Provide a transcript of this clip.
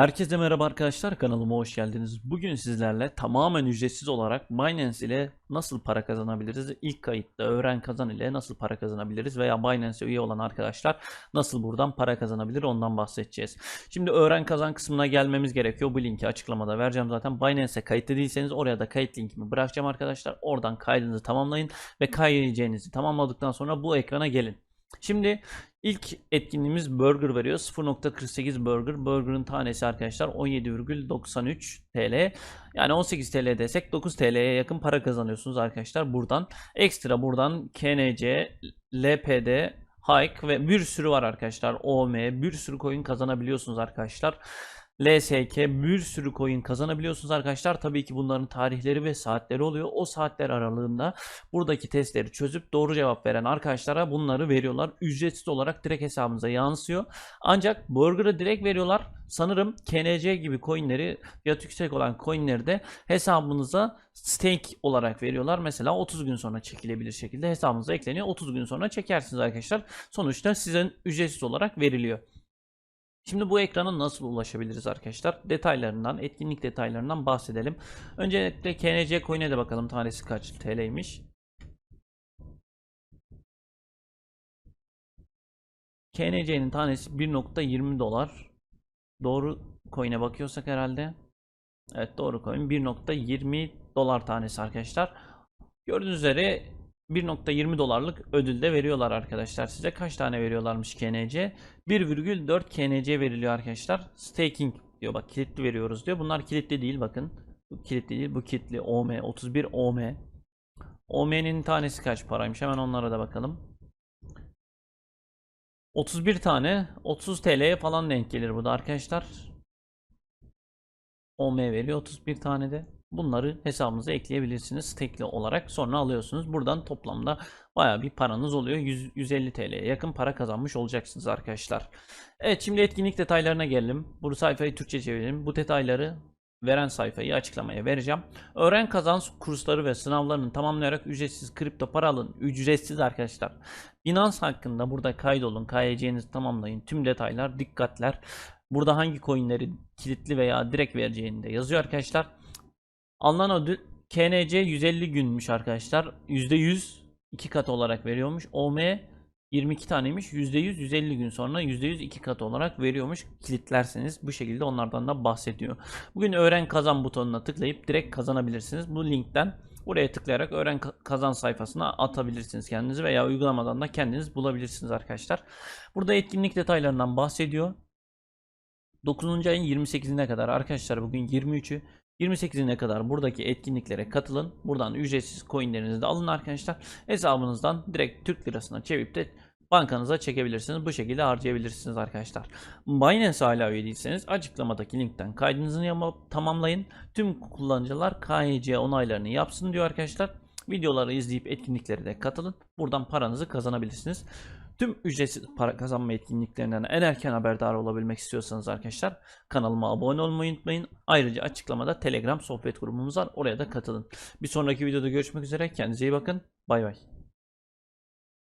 Herkese merhaba arkadaşlar kanalıma hoş geldiniz. Bugün sizlerle tamamen ücretsiz olarak Binance ile nasıl para kazanabiliriz? İlk kayıtta öğren kazan ile nasıl para kazanabiliriz veya Binance'e üye olan arkadaşlar nasıl buradan para kazanabilir ondan bahsedeceğiz. Şimdi öğren kazan kısmına gelmemiz gerekiyor. Bu linki açıklamada vereceğim zaten. Binance'e kayıtlı değilseniz oraya da kayıt linkimi bırakacağım arkadaşlar. Oradan kaydınızı tamamlayın ve kaydedeceğinizi tamamladıktan sonra bu ekrana gelin. Şimdi ilk etkinliğimiz burger veriyor. 0.48 burger. Burger'ın tanesi arkadaşlar 17,93 TL. Yani 18 TL desek 9 TL'ye yakın para kazanıyorsunuz arkadaşlar buradan. Ekstra buradan KNC, LPD, Hike ve bir sürü var arkadaşlar. OM bir sürü coin kazanabiliyorsunuz arkadaşlar. LSK bir sürü coin kazanabiliyorsunuz arkadaşlar. Tabii ki bunların tarihleri ve saatleri oluyor. O saatler aralığında buradaki testleri çözüp doğru cevap veren arkadaşlara bunları veriyorlar. Ücretsiz olarak direkt hesabınıza yansıyor. Ancak Burger'ı direkt veriyorlar. Sanırım KNC gibi coinleri fiyatı yüksek olan coinleri de hesabınıza stake olarak veriyorlar. Mesela 30 gün sonra çekilebilir şekilde hesabınıza ekleniyor. 30 gün sonra çekersiniz arkadaşlar. Sonuçta size ücretsiz olarak veriliyor. Şimdi bu ekrana nasıl ulaşabiliriz arkadaşlar? Detaylarından, etkinlik detaylarından bahsedelim. Öncelikle KNC coin'e de bakalım tanesi kaç TL'ymiş. KNC'nin tanesi 1.20 dolar. Doğru coin'e bakıyorsak herhalde. Evet doğru coin 1.20 dolar tanesi arkadaşlar. Gördüğünüz üzere 1.20 dolarlık ödül de veriyorlar arkadaşlar size. Kaç tane veriyorlarmış KNC? 1,4 KNC veriliyor arkadaşlar. Staking diyor bak kilitli veriyoruz diyor. Bunlar kilitli değil bakın. Bu kilitli değil bu kilitli OM 31 OM. OM'nin tanesi kaç paraymış hemen onlara da bakalım. 31 tane 30 TL'ye falan denk gelir bu da arkadaşlar. OM veriyor 31 tane de. Bunları hesabınıza ekleyebilirsiniz stekli olarak sonra alıyorsunuz. Buradan toplamda baya bir paranız oluyor. 100, 150 TL'ye yakın para kazanmış olacaksınız arkadaşlar. Evet şimdi etkinlik detaylarına gelelim. Bu sayfayı Türkçe çevirelim. Bu detayları veren sayfayı açıklamaya vereceğim. Öğren kazan kursları ve sınavlarını tamamlayarak ücretsiz kripto para alın. Ücretsiz arkadaşlar. Binance hakkında burada kaydolun. KYC'nizi tamamlayın. Tüm detaylar, dikkatler. Burada hangi coinleri kilitli veya direkt vereceğini de yazıyor arkadaşlar. Alınan ödül KNC 150 günmüş arkadaşlar. %100 iki kat olarak veriyormuş. OM 22 taneymiş. %100 150 gün sonra %100 iki kat olarak veriyormuş. Kilitlerseniz bu şekilde onlardan da bahsediyor. Bugün öğren kazan butonuna tıklayıp direkt kazanabilirsiniz. Bu linkten buraya tıklayarak öğren kazan sayfasına atabilirsiniz kendinizi veya uygulamadan da kendiniz bulabilirsiniz arkadaşlar. Burada etkinlik detaylarından bahsediyor. 9. ayın 28'ine kadar arkadaşlar bugün 23'ü 28'ine kadar buradaki etkinliklere katılın. Buradan ücretsiz coinlerinizi de alın arkadaşlar. Hesabınızdan direkt Türk lirasına çevirip de bankanıza çekebilirsiniz. Bu şekilde harcayabilirsiniz arkadaşlar. Binance hala üye değilseniz açıklamadaki linkten kaydınızı yapıp tamamlayın. Tüm kullanıcılar KYC onaylarını yapsın diyor arkadaşlar. Videoları izleyip etkinliklere de katılın. Buradan paranızı kazanabilirsiniz. Tüm ücretsiz para kazanma etkinliklerinden en erken haberdar olabilmek istiyorsanız arkadaşlar kanalıma abone olmayı unutmayın. Ayrıca açıklamada Telegram sohbet grubumuz var. Oraya da katılın. Bir sonraki videoda görüşmek üzere. Kendinize iyi bakın. Bay bay.